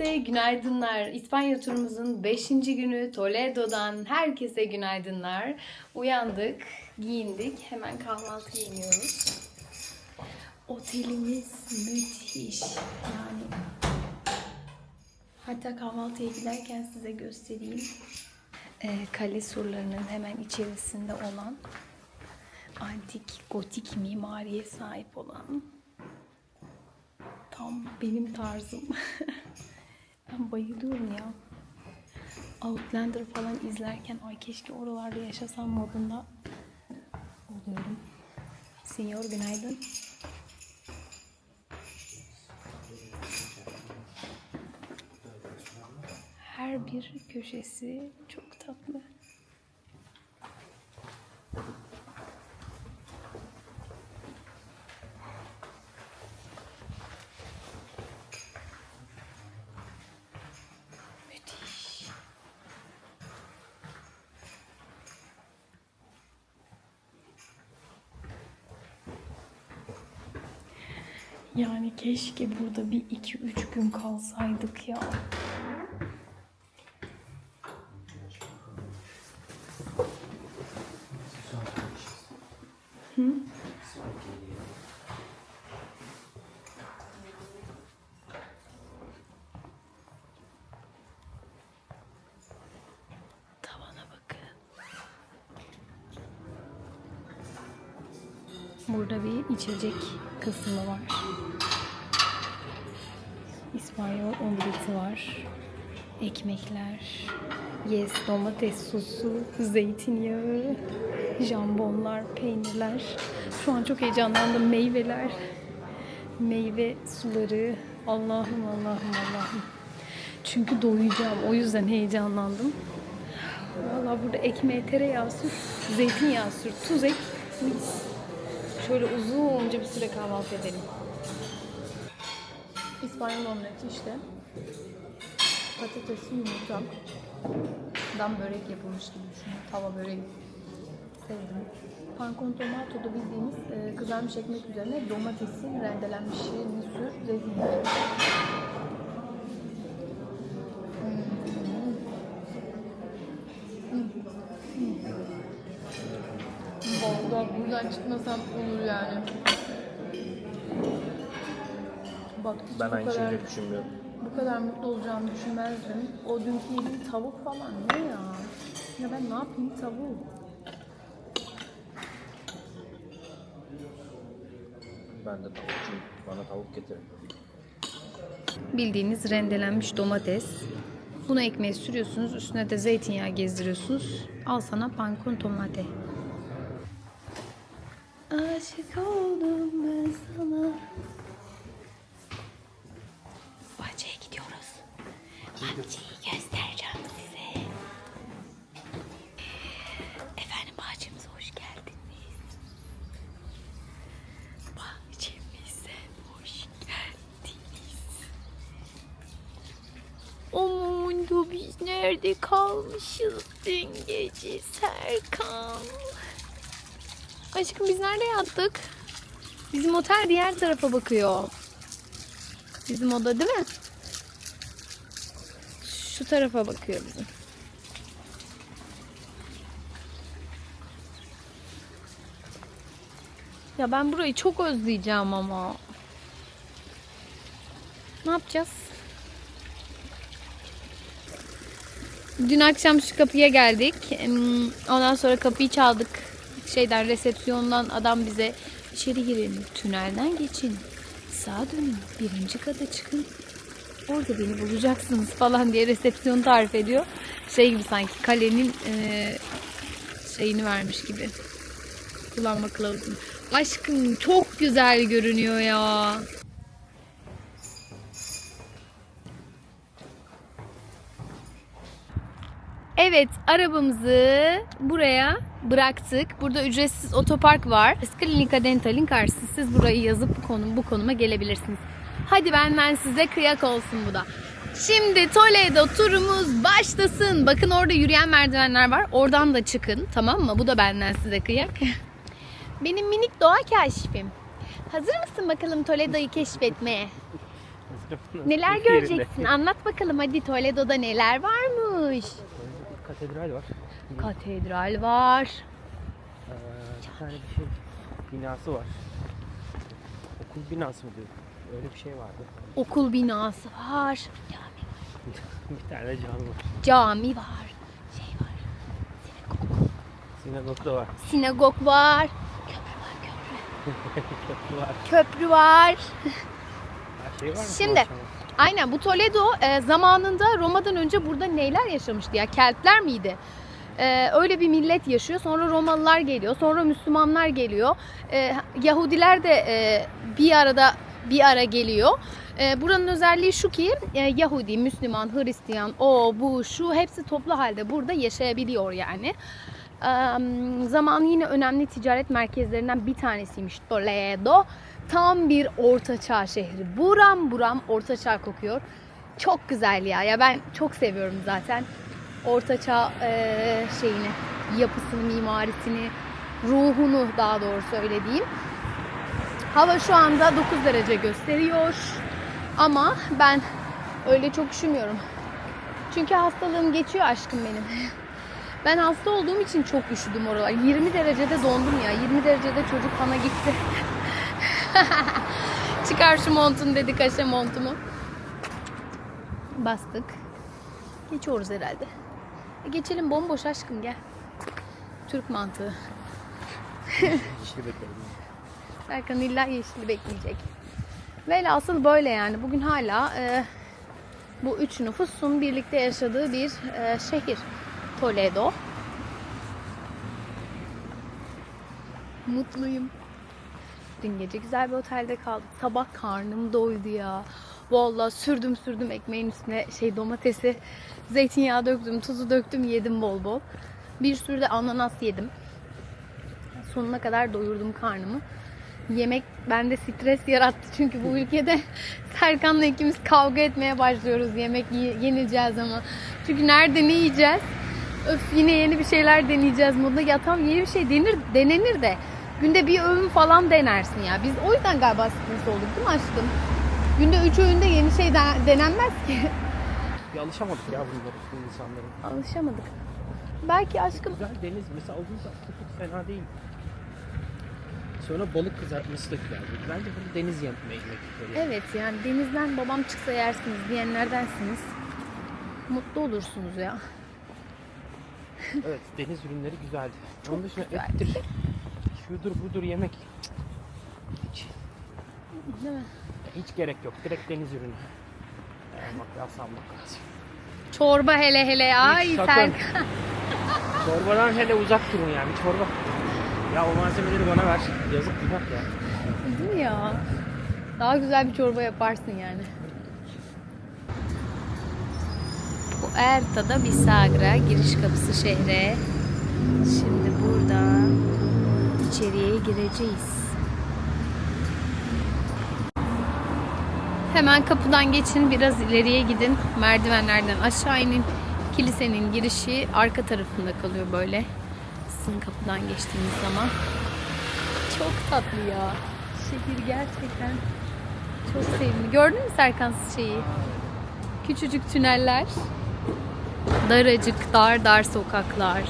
Herkese günaydınlar. İspanya turumuzun 5. günü Toledo'dan herkese günaydınlar. Uyandık, giyindik. Hemen kahvaltıya iniyoruz. Otelimiz müthiş. Yani hatta kahvaltıya giderken size göstereyim. Ee, kale surlarının hemen içerisinde olan antik gotik mimariye sahip olan tam benim tarzım. ben bayılıyorum ya. Outlander falan izlerken ay keşke oralarda yaşasam modunda oluyorum. Senyor günaydın. Her bir köşesi çok tatlı. Müthiş. Yani keşke burada bir iki üç gün kalsaydık ya. Bakın. Burada bir içecek kısmı var. İspanyol omleti var. Ekmekler, yes domates sosu, zeytinyağı, jambonlar, peynirler. Şu an çok heyecanlandım. Meyveler, meyve suları. Allah'ım Allah'ım Allah'ım. Çünkü doyacağım. O yüzden heyecanlandım. Valla burada ekmeğe tereyağı sür, zeytinyağı sür, tuz ek, mis. Şöyle uzunca bir süre kahvaltı edelim. İspanyol omleti işte. Patatesli yumurta. Dan börek yapılmış gibi düşünün. Tava böreği. Sevdim. Pan con tomato da bildiğimiz e, kızarmış ekmek üzerine domatesin rendelenmişini sür, zeytinyağı. Vallahi buradan çıkmasam olur yani. Bak hiç Ben bu aynı kadar, şeyleri düşünmüyorum. bu kadar mutlu olacağımı düşünmezdim. O dünkü yediğim tavuk falan ne ya? Ya ben ne yapayım tavuk? Ben de tavukçuyum. Bana tavuk getirin. Bildiğiniz rendelenmiş domates. Bunu ekmeğe sürüyorsunuz. Üstüne de zeytinyağı gezdiriyorsunuz. Al sana pankon tomate. Aşık oldum ben sana. Bahçeye gidiyoruz. Bahçeyi göstereceğim size. Efendim bahçemize hoş geldiniz. Bahçemize hoş geldiniz. Aman da biz nerede kalmışız dün gece Serkan? Aşkım biz nerede yattık? Bizim otel diğer tarafa bakıyor. Bizim oda değil mi? Şu tarafa bakıyor bizim. Ya ben burayı çok özleyeceğim ama. Ne yapacağız? Dün akşam şu kapıya geldik. Ondan sonra kapıyı çaldık. Şeyden resepsiyondan adam bize içeri girin, tünelden geçin. Sağa dönün, birinci kata çıkın. Orada beni bulacaksınız falan diye resepsiyon tarif ediyor. Şey gibi sanki kalenin eee, şeyini vermiş gibi. Kullanma kılavuzunu. Aşkım çok güzel görünüyor ya. Evet, arabamızı buraya bıraktık. Burada ücretsiz otopark var. Klinika Dental'in karşısı. Siz burayı yazıp bu konum bu konuma gelebilirsiniz. Hadi benden size kıyak olsun bu da. Şimdi Toledo turumuz başlasın. Bakın orada yürüyen merdivenler var. Oradan da çıkın. Tamam mı? Bu da benden size kıyak. Benim minik doğa keşfim. Hazır mısın bakalım Toledo'yu keşfetmeye? Neler göreceksin? Anlat bakalım hadi Toledo'da neler varmış? Katedral var. Katedral var. Ee, bir tane bir şey binası var. Okul binası mı diyor? Öyle bir şey vardı. Okul binası var. bir tane cami var. Cami var. Şey var. Sinagog da var. Sinagog var. Köprü var. Köprü var. Her şey var mı? Şimdi- Konuşalım. Aynen bu Toledo e, zamanında Roma'dan önce burada neyler yaşamıştı ya? Keltler miydi? E, öyle bir millet yaşıyor. Sonra Romalılar geliyor. Sonra Müslümanlar geliyor. E, Yahudiler de e, bir arada bir ara geliyor. E, buranın özelliği şu ki e, Yahudi, Müslüman, Hristiyan, o, bu, şu hepsi toplu halde burada yaşayabiliyor yani. Eee, zamanın yine önemli ticaret merkezlerinden bir tanesiymiş Toledo. Tam bir ortaçağ şehri. Buram buram ortaçağ kokuyor. Çok güzel ya. Ya ben çok seviyorum zaten ortaçağ eee şeyini, yapısını, mimarisini, ruhunu daha doğrusu öyle. Hava şu anda 9 derece gösteriyor. Ama ben öyle çok üşümüyorum. Çünkü hastalığım geçiyor aşkım benim. Ben hasta olduğum için çok üşüdüm oralar. 20 derecede dondum ya. 20 derecede çocuk bana gitti. Çıkar şu montun dedi kaşe montumu. Bastık. Geçiyoruz herhalde. E geçelim bomboş aşkım gel. Türk mantığı. Yeşil bekledim. Serkan illa yeşili bekleyecek. Velhasıl böyle yani. Bugün hala e, bu üç nüfusun birlikte yaşadığı bir e, şehir. Toledo. Mutluyum. Dün gece güzel bir otelde kaldık. Sabah karnım doydu ya. Vallahi sürdüm sürdüm ekmeğin üstüne şey domatesi, zeytinyağı döktüm, tuzu döktüm, yedim bol bol. Bir sürü de ananas yedim. Sonuna kadar doyurdum karnımı. Yemek bende stres yarattı çünkü bu ülkede Serkan'la ikimiz kavga etmeye başlıyoruz yemek ye- yeneceğiz ama. Çünkü nerede ne yiyeceğiz? Öf yine yeni bir şeyler deneyeceğiz modunda. Ya tamam yeni bir şey denir, denenir de günde bir öğün falan denersin ya. Biz o yüzden galiba stres olduk değil mi aşkım? Günde üç öğünde yeni şey de- denenmez ki. Bir alışamadık ya bunlara bu insanların. Alışamadık. Belki aşkım Güzel deniz mesela o gün çok fena değil. Sonra balık kızartması da güzel. Bence bunu deniz yemeği yemek böyle. Evet yani denizden babam çıksa yersiniz diyenlerdensiniz. Mutlu olursunuz ya. Evet deniz ürünleri güzeldi. Onun dışında güzeldi. ettir, şudur budur yemek hiç, Değil mi? hiç gerek yok. Direkt deniz ürünü. Sanmak lazım. Çorba hele hele ay sakın. Serkan. Çorbadan hele uzak durun yani çorba. Ya o malzemeleri bana ver. Yazık günah ya. Değil mi ya? Daha güzel bir çorba yaparsın yani. Puerta Bisagra giriş kapısı şehre. Şimdi buradan içeriye gireceğiz. Hemen kapıdan geçin, biraz ileriye gidin. Merdivenlerden aşağı inin. Kilisenin girişi arka tarafında kalıyor böyle. Sizin kapıdan geçtiğiniz zaman. Çok tatlı ya. Şehir gerçekten çok sevimli. Gördün mü Serkan şeyi? Küçücük tüneller. Daracık, dar dar sokaklar.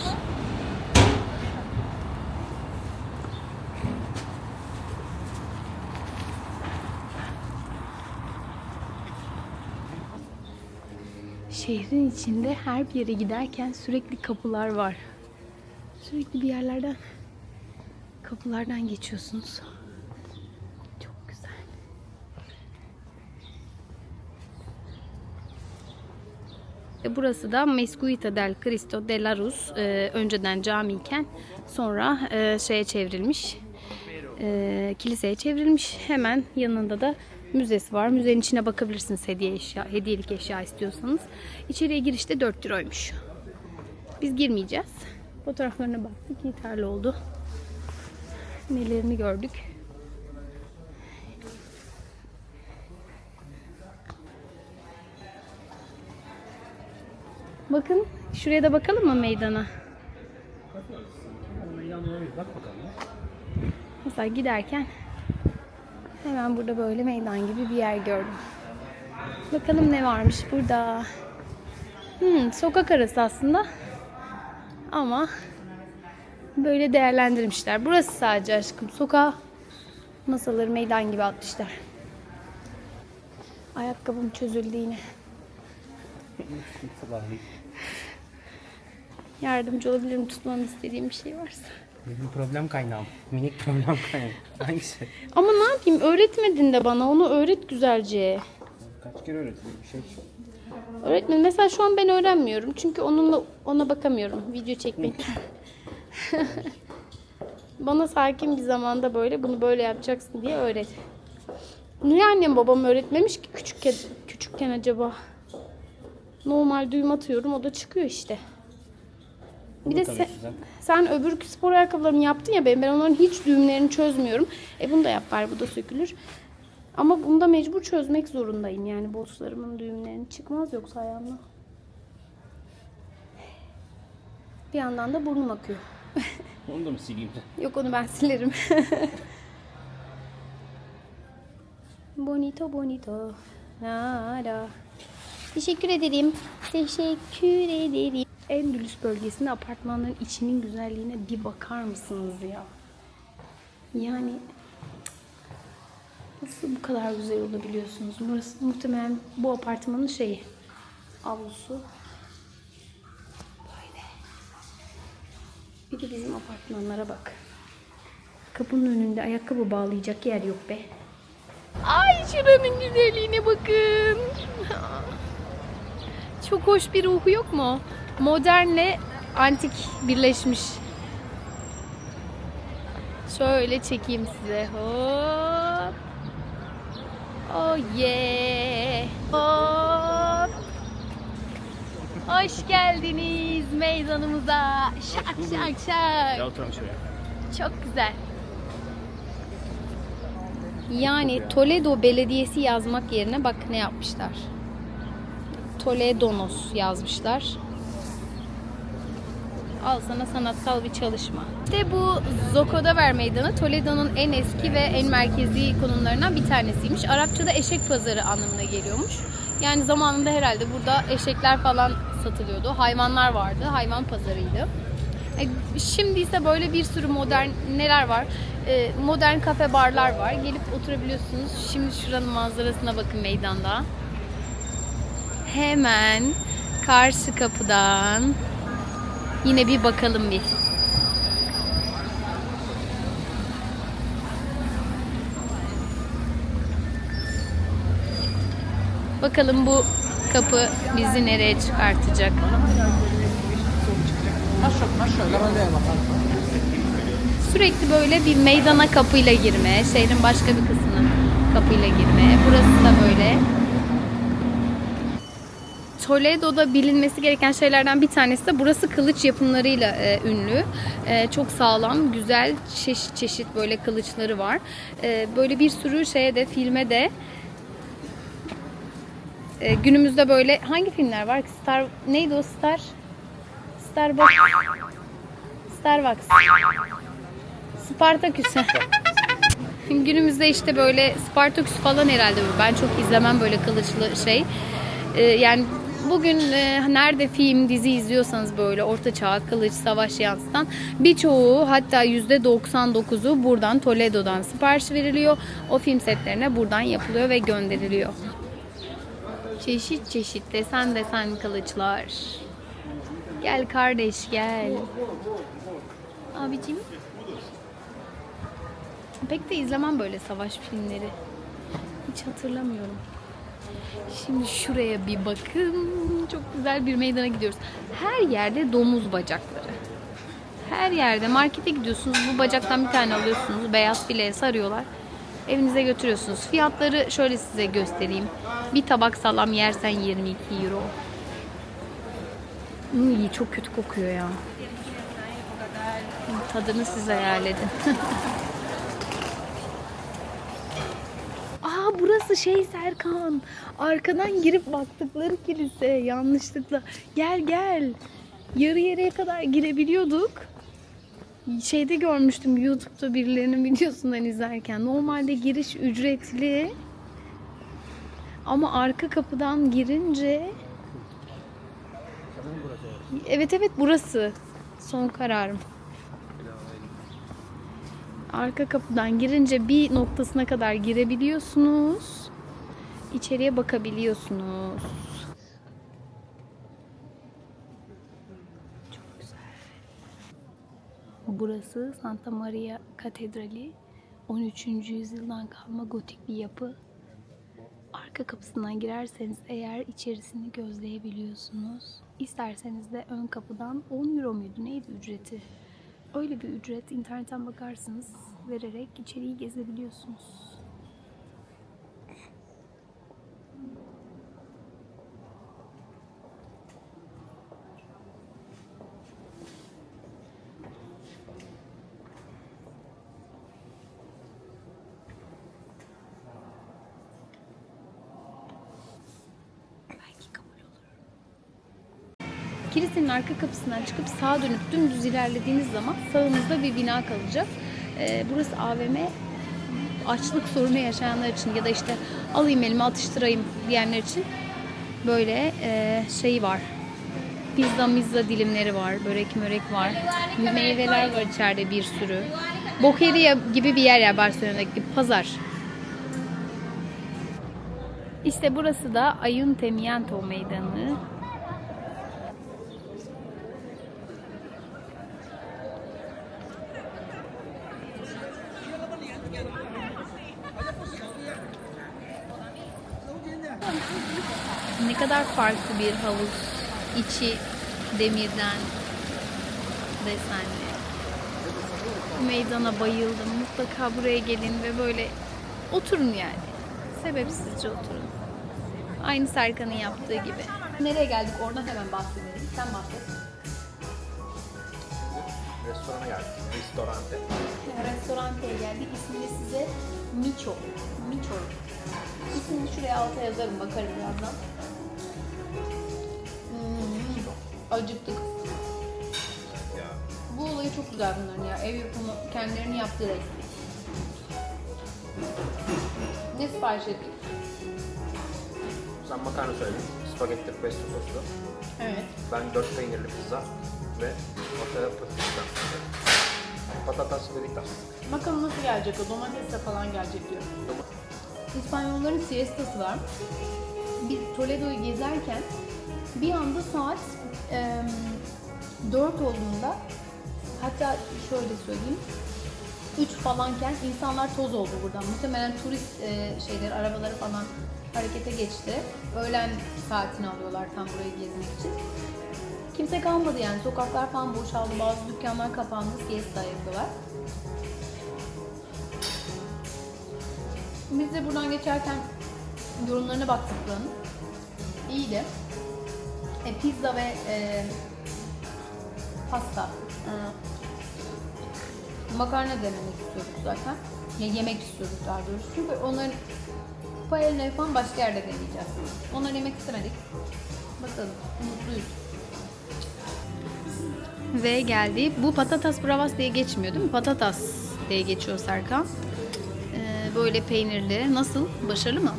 Şehrin içinde her bir yere giderken sürekli kapılar var. Sürekli bir yerlerden kapılardan geçiyorsunuz. Çok güzel. E, Burası da Mescuita del Cristo de la Ruz. E, önceden camiyken sonra e, şeye çevrilmiş. E, kiliseye çevrilmiş. Hemen yanında da müzesi var. Müzenin içine bakabilirsiniz hediye eşya, hediyelik eşya istiyorsanız. İçeriye girişte 4 euroymuş. Biz girmeyeceğiz. Fotoğraflarına baktık. Yeterli oldu. Nelerini gördük. Bakın şuraya da bakalım mı meydana? Bak bakalım. Mesela giderken hemen burada böyle meydan gibi bir yer gördüm. Bakalım ne varmış burada. Hmm, sokak arası aslında. Ama böyle değerlendirmişler. Burası sadece aşkım. Sokağa masaları meydan gibi atmışlar. Ayakkabım çözüldü yine. Yardımcı olabilirim tutmamı istediğim bir şey varsa. Benim problem kaynağım. Minik problem kaynağım. Hangisi? Ama ne yapayım öğretmedin de bana onu öğret güzelce. Kaç kere öğretilir bir şey. Öğretmen mesela şu an ben öğrenmiyorum. Çünkü onunla ona bakamıyorum. Video çekmek. Bana sakin bir zamanda böyle bunu böyle yapacaksın diye öğret. Niye annem babam öğretmemiş ki küçükken, küçükken acaba? Normal düğüm atıyorum o da çıkıyor işte. Bir de sen, sen öbür spor ayakkabılarımı yaptın ya benim. Ben onların hiç düğümlerini çözmüyorum. E bunu da yap bari bu da sökülür. Ama bunu da mecbur çözmek zorundayım. Yani botlarımın düğümlerini çıkmaz yoksa ayağımla. Bir yandan da burnum akıyor. Onu da mı sileyim? Yok onu ben silerim. bonito bonito. Nara. Teşekkür ederim. Teşekkür ederim. Endülüs bölgesinde apartmanların içinin güzelliğine bir bakar mısınız ya? Yani nasıl bu kadar güzel olabiliyorsunuz? Burası muhtemelen bu apartmanın şeyi. Avlusu. Böyle. Bir de bizim apartmanlara bak. Kapının önünde ayakkabı bağlayacak yer yok be. Ay şuranın güzelliğine bakın. Çok hoş bir ruhu yok mu? Modernle antik birleşmiş. Şöyle çekeyim size. Hop. Oh yeah. Hop. Hoş geldiniz meydanımıza. Şak şak şak. Çok güzel. Yani Toledo Belediyesi yazmak yerine bak ne yapmışlar. Toledonos yazmışlar. Al sana sanatsal bir çalışma. İşte bu Zocodover Meydanı Toledo'nun en eski ve en merkezi konumlarından bir tanesiymiş. Arapçada eşek pazarı anlamına geliyormuş. Yani zamanında herhalde burada eşekler falan satılıyordu. Hayvanlar vardı. Hayvan pazarıydı. E, Şimdi ise böyle bir sürü modern neler var? E, modern kafe barlar var. Gelip oturabiliyorsunuz. Şimdi şuranın manzarasına bakın meydanda. Hemen karşı kapıdan yine bir bakalım bir. Bakalım bu kapı bizi nereye çıkartacak? Sürekli böyle bir meydana kapıyla girme, şehrin başka bir kısmına kapıyla girme. Burası da böyle. Toledo'da bilinmesi gereken şeylerden bir tanesi de burası kılıç yapımlarıyla e, ünlü. E, çok sağlam, güzel, çeşit çeşit böyle kılıçları var. E, böyle bir sürü şeye de filme de e, günümüzde böyle hangi filmler var? Star neydi o Star? Starbucks. Starbucks. Spartaküs. Günümüzde işte böyle Spartaküs falan herhalde. Ben çok izlemem böyle kılıçlı şey. Ee, yani bugün e, nerede film, dizi izliyorsanız böyle orta çağ, kılıç, savaş yansıtan birçoğu hatta %99'u buradan Toledo'dan sipariş veriliyor. O film setlerine buradan yapılıyor ve gönderiliyor. Çeşit çeşit desen desen kılıçlar. Gel kardeş gel. Abicim. Pek de izlemem böyle savaş filmleri. Hiç hatırlamıyorum. Şimdi şuraya bir bakın. Çok güzel bir meydana gidiyoruz. Her yerde domuz bacakları. Her yerde markete gidiyorsunuz. Bu bacaktan bir tane alıyorsunuz. Beyaz fileye sarıyorlar. Evinize götürüyorsunuz. Fiyatları şöyle size göstereyim. Bir tabak salam yersen 22 euro. Hmm, çok kötü kokuyor ya. Tadını siz hayal edin. Aa burası şey Serkan. Arkadan girip baktıkları kilise yanlışlıkla. Gel gel. Yarı yarıya kadar girebiliyorduk. Şeyde görmüştüm YouTube'da birilerinin videosundan izlerken. Normalde giriş ücretli. Ama arka kapıdan girince evet evet burası. Son kararım. Arka kapıdan girince bir noktasına kadar girebiliyorsunuz. İçeriye bakabiliyorsunuz. Burası Santa Maria Katedrali. 13. yüzyıldan kalma gotik bir yapı. Arka kapısından girerseniz eğer içerisini gözleyebiliyorsunuz. İsterseniz de ön kapıdan 10 euro muydu neydi ücreti? Öyle bir ücret internetten bakarsınız vererek içeriği gezebiliyorsunuz. Arka kapısından çıkıp sağa dönüp dümdüz ilerlediğiniz zaman sağınızda bir bina kalacak. Ee, burası AVM. Açlık sorunu yaşayanlar için ya da işte alayım elime atıştırayım diyenler için böyle e, şey var. Pizza mizza dilimleri var, börek mörek var. Meyveler var içeride bir sürü. Bokeria gibi bir yer ya Barcelona'daki pazar. İşte burası da Ayuntamiento Meydanı. Ne kadar farklı bir havuz. İçi demirden desenli. Bu meydana bayıldım. Mutlaka buraya gelin ve böyle oturun yani. Sebepsizce oturun. Aynı Serkan'ın yaptığı gibi. Nereye geldik oradan hemen bahsedelim. Sen bahset. Restorana geldik. Restorante. Restoranteye geldik. İsmini size Micho. Micho. İsmini şuraya alta yazarım bakarım birazdan. Acıktık. Bu olayı çok güzel bunların ya. Ev yapımı kendilerinin yaptığı resim. Ne sipariş ettik? Sen makarna söyledin. Spagetti pesto soslu. Evet. Ben dört peynirli pizza ve ortaya patates. Patatas fritas. Bakalım nasıl gelecek o domatesle falan gelecek diyor. İspanyolların siestası var. Biz Toledo'yu gezerken bir anda saat e, 4 olduğunda hatta şöyle söyleyeyim 3 falanken insanlar toz oldu buradan. Muhtemelen turist e, şeyleri, arabaları falan harekete geçti. Öğlen saatini alıyorlar tam burayı gezmek için. Kimse kalmadı yani. Sokaklar falan boşaldı. Bazı dükkanlar kapandı. Siesta yapıyorlar. Biz de buradan geçerken yorumlarına baktık buranın. İyiydi. E, pizza ve e, pasta. e, makarna denemek istiyorduk zaten. Ya, yemek istiyorduk daha doğrusu. Çünkü onların paella'yı falan başka yerde deneyeceğiz. Onları yemek istemedik. Bakalım. Mutluyuz. Ve geldi. Bu patatas bravas diye geçmiyor değil mi? Patatas diye geçiyor Serkan. Ee, böyle peynirli. Nasıl? Başarılı mı?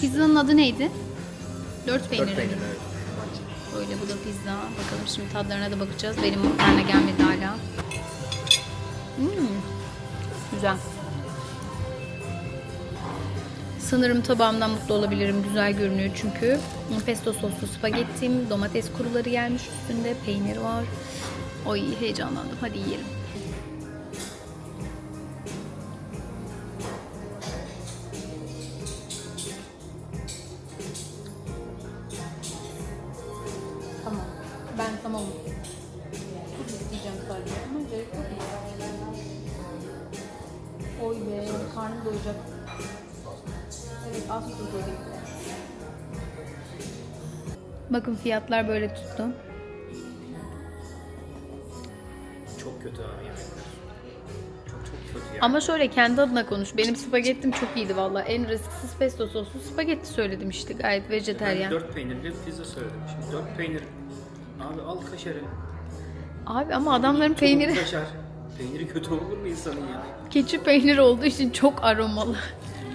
Pizzanın adı neydi? Dört evet. Böyle bu da pizza. Bakalım şimdi tadlarına da bakacağız. Benim makarna gelmedi hala. Hmm, güzel. Sanırım tabağımdan mutlu olabilirim. Güzel görünüyor çünkü. Pesto soslu spagettim. Domates kuruları gelmiş üstünde. Peynir var. Oy heyecanlandım. Hadi yiyelim. Bakın fiyatlar böyle tuttu. Çok kötü abi yemekler. Çok çok kötü yani. Ama şöyle kendi adına konuş. Benim spagettim çok iyiydi valla. En risksiz pesto soslu spagetti söyledim işte. Gayet Ben vejeteryan. 4 peynirli pizza söyledim. Şimdi 4 peynir. Abi al kaşarı. Abi ama adamların Tulum peyniri Kaşar. Peyniri kötü olur mu insanın ya? keçi peyniri olduğu için çok aromalı.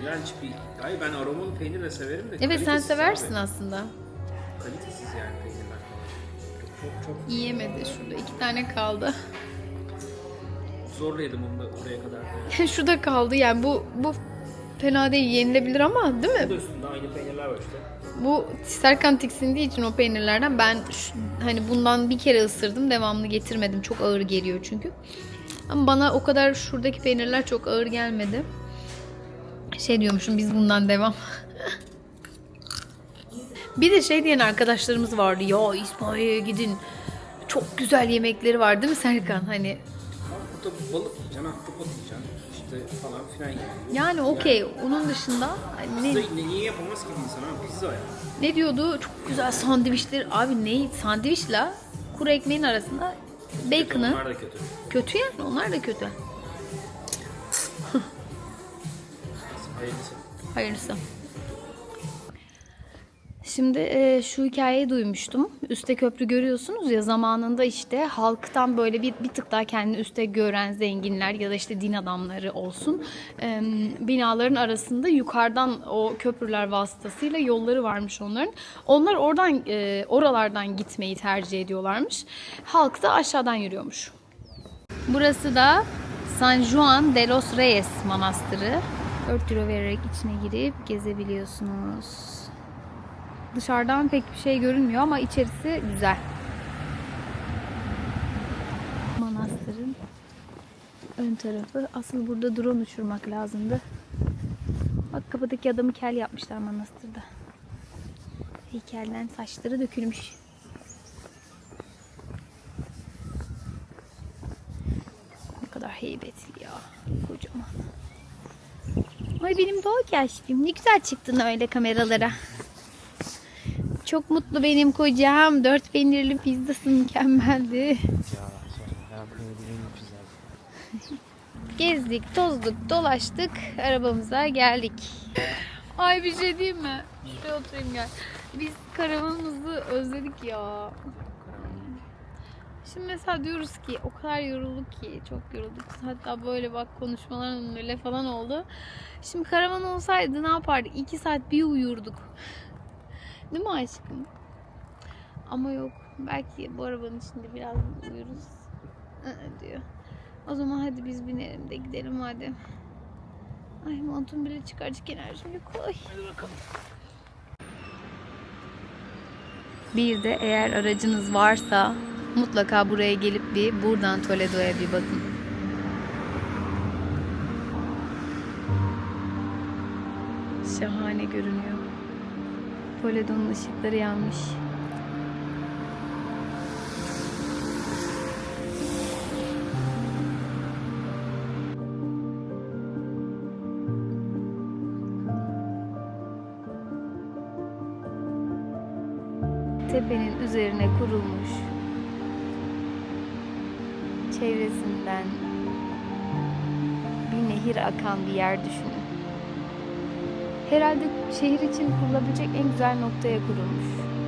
İğrenç bir... Hayır ben aromalı peynir de severim de Evet sen kalitesiz seversin abi. aslında. Kalitesiz yani peynirler. Çok çok Yiyemedi şurada iki tane kaldı. zorla yedim onu da oraya kadar. Şurada kaldı yani bu bu fena değil yenilebilir ama değil mi? Bu da üstünde aynı peynirler var işte. Bu Serkan tiksindiği için o peynirlerden ben şu- hani bundan bir kere ısırdım devamlı getirmedim. Çok ağır geliyor çünkü. Ama bana o kadar şuradaki peynirler çok ağır gelmedi. Şey diyormuşum biz bundan devam. bir de şey diyen arkadaşlarımız vardı. Ya İspanya'ya gidin. Çok güzel yemekleri var değil mi Serkan? Hani Ama burada balık yiyeceksin, ahtapot yiyeceksin. İşte falan filan yani. yani okey. Onun dışında hani ne, Pizza ne, niye yapamaz ki bir insan abi? Pizza ya. Ne diyordu? Çok güzel sandviçler. Abi ne? Sandviçle kuru ekmeğin arasında bacon'ı. Onlar da kötü. Kötü yani. Onlar da kötü. Hayırlısı. Hayırlısı. Şimdi e, şu hikayeyi duymuştum. Üste köprü görüyorsunuz ya zamanında işte halktan böyle bir, bir tık daha kendini üste gören zenginler ya da işte din adamları olsun. e, binaların arasında yukarıdan o köprüler vasıtasıyla yolları varmış onların. Onlar oradan e, oralardan gitmeyi tercih ediyorlarmış. Halk da aşağıdan yürüyormuş. Burası da San Juan de los Reyes Manastırı. 4 euro vererek içine girip gezebiliyorsunuz. Dışarıdan pek bir şey görünmüyor ama içerisi güzel. Manastırın ön tarafı. Asıl burada drone uçurmak lazımdı. Bak kapıdaki adamı kel yapmışlar manastırda. Heykelden saçları dökülmüş. Ne kadar heybetli ya. Kocaman. Ay benim doğa keşfim. Ne güzel çıktın öyle kameralara. Çok mutlu benim kocam. Dört peynirli pizzası mükemmeldi. Gezdik, tozduk, dolaştık. Arabamıza geldik. Ay bir şey diyeyim mi? Şuraya oturayım gel. Biz karavanımızı özledik ya. Şimdi mesela diyoruz ki o kadar yorulduk ki çok yorulduk. Hatta böyle bak konuşmalar öyle falan oldu. Şimdi karavan olsaydı ne yapardık? İki saat bir uyurduk. Değil mi aşkım? Ama yok. Belki bu arabanın içinde biraz uyuruz. Aa, diyor. O zaman hadi biz binelim de gidelim hadi. Ay montum bile çıkaracak enerjim yok. Ay. Hadi bakalım. Bir de eğer aracınız varsa mutlaka buraya gelip bir buradan Toledo'ya bir bakın. Şahane görünüyor. Toledo'nun ışıkları yanmış. Herhalde şehir için kurulabilecek en güzel noktaya kurulmuş.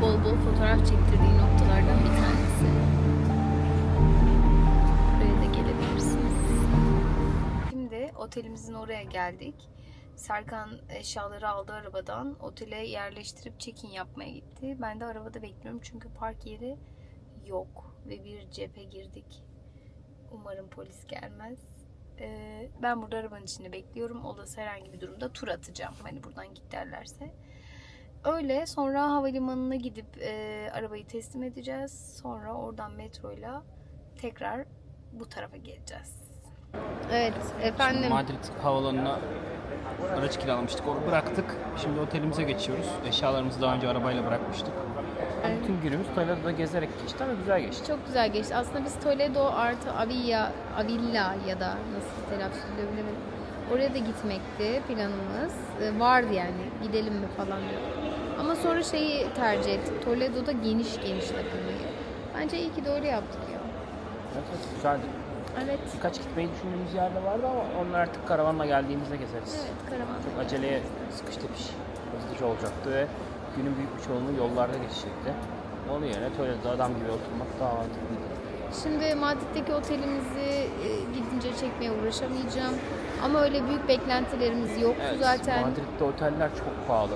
Bol bol fotoğraf çektirdiği noktalardan bir tanesi. Buraya da gelebilirsiniz. Şimdi otelimizin oraya geldik. Serkan eşyaları aldı arabadan. Otele yerleştirip check-in yapmaya gitti. Ben de arabada bekliyorum çünkü park yeri yok. Ve bir cephe girdik. Umarım polis gelmez. Ee, ben burada arabanın içinde bekliyorum. Olası herhangi bir durumda tur atacağım. Hani buradan git derlerse. Öyle sonra havalimanına gidip e, arabayı teslim edeceğiz. Sonra oradan metroyla tekrar bu tarafa geleceğiz. Evet efendim. Madrid havalanına araç kiralamıştık. Onu bıraktık. Şimdi otelimize geçiyoruz. Eşyalarımızı daha önce arabayla bırakmıştık. Bütün günümüz Toledo'da gezerek geçti ama güzel geçti. Çok güzel geçti. Aslında biz Toledo artı Avilla, Avilla ya da nasıl telaffuz ediyor bilemedim. Oraya da gitmekti planımız. Ee, Vardı yani gidelim mi falan diyorduk. Ama sonra şeyi tercih ettik. Toledo'da geniş geniş takılmayı. Bence iyi ki de öyle yaptık ya. Evet, evet, güzeldi. Evet. Birkaç gitmeyi düşündüğümüz yerde vardı ama onlar artık karavanla geldiğimizde gezeriz. Evet karavan. Çok aceleye sıkıştık iş. Hızlıca olacaktı ve günün büyük bir çoğunluğu yollarda geçecekti. Onun yerine Toledo'da adam gibi oturmak daha mantıklıydı. Şimdi Madrid'deki otelimizi e, gidince çekmeye uğraşamayacağım. Ama öyle büyük beklentilerimiz yoktu zaten. Madrid'de oteller çok pahalı.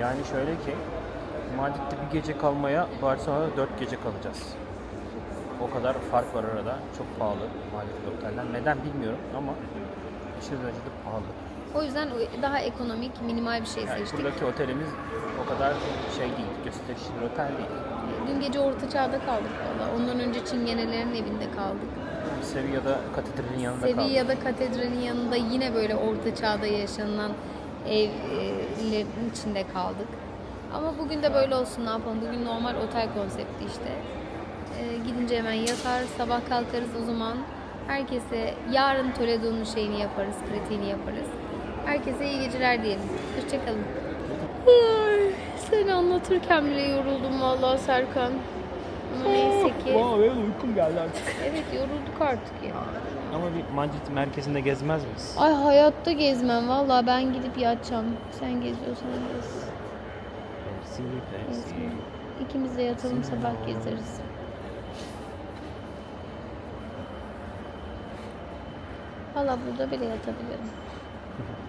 Yani şöyle ki Madrid'de bir gece kalmaya Barcelona'da 4 gece kalacağız. O kadar fark var arada. Çok pahalı Madrid'de oteller. Neden bilmiyorum ama aşırı derecede pahalı. O yüzden daha ekonomik, minimal bir şey Yani seçtik. buradaki otelimiz o kadar şey değil, gösterişli otel değil. Dün gece Orta Çağ'da kaldık valla. Ondan önce Çingenelerin evinde kaldık. Sevilla'da katedralin yanında kaldık. Sevilla'da katedralin yanında yine böyle Orta Çağ'da yaşanılan evlerin içinde kaldık. Ama bugün de böyle olsun ne yapalım. Bugün normal otel konsepti işte. Ee, gidince hemen yatar, sabah kalkarız o zaman. Herkese yarın Toledo'nun şeyini yaparız, kritiğini yaparız. Herkese iyi geceler diyelim. Hoşçakalın. Ay, seni anlatırken bile yoruldum vallahi Serkan. Ama neyse ki. benim uykum geldi artık. Evet yorulduk artık ya. Ama bir Madrid merkezinde gezmez miyiz? Ay hayatta gezmem vallahi ben gidip yatacağım. Sen geziyorsan gez. Gezme. İkimiz de yatalım sabah gezeriz. Valla burada bile yatabilirim.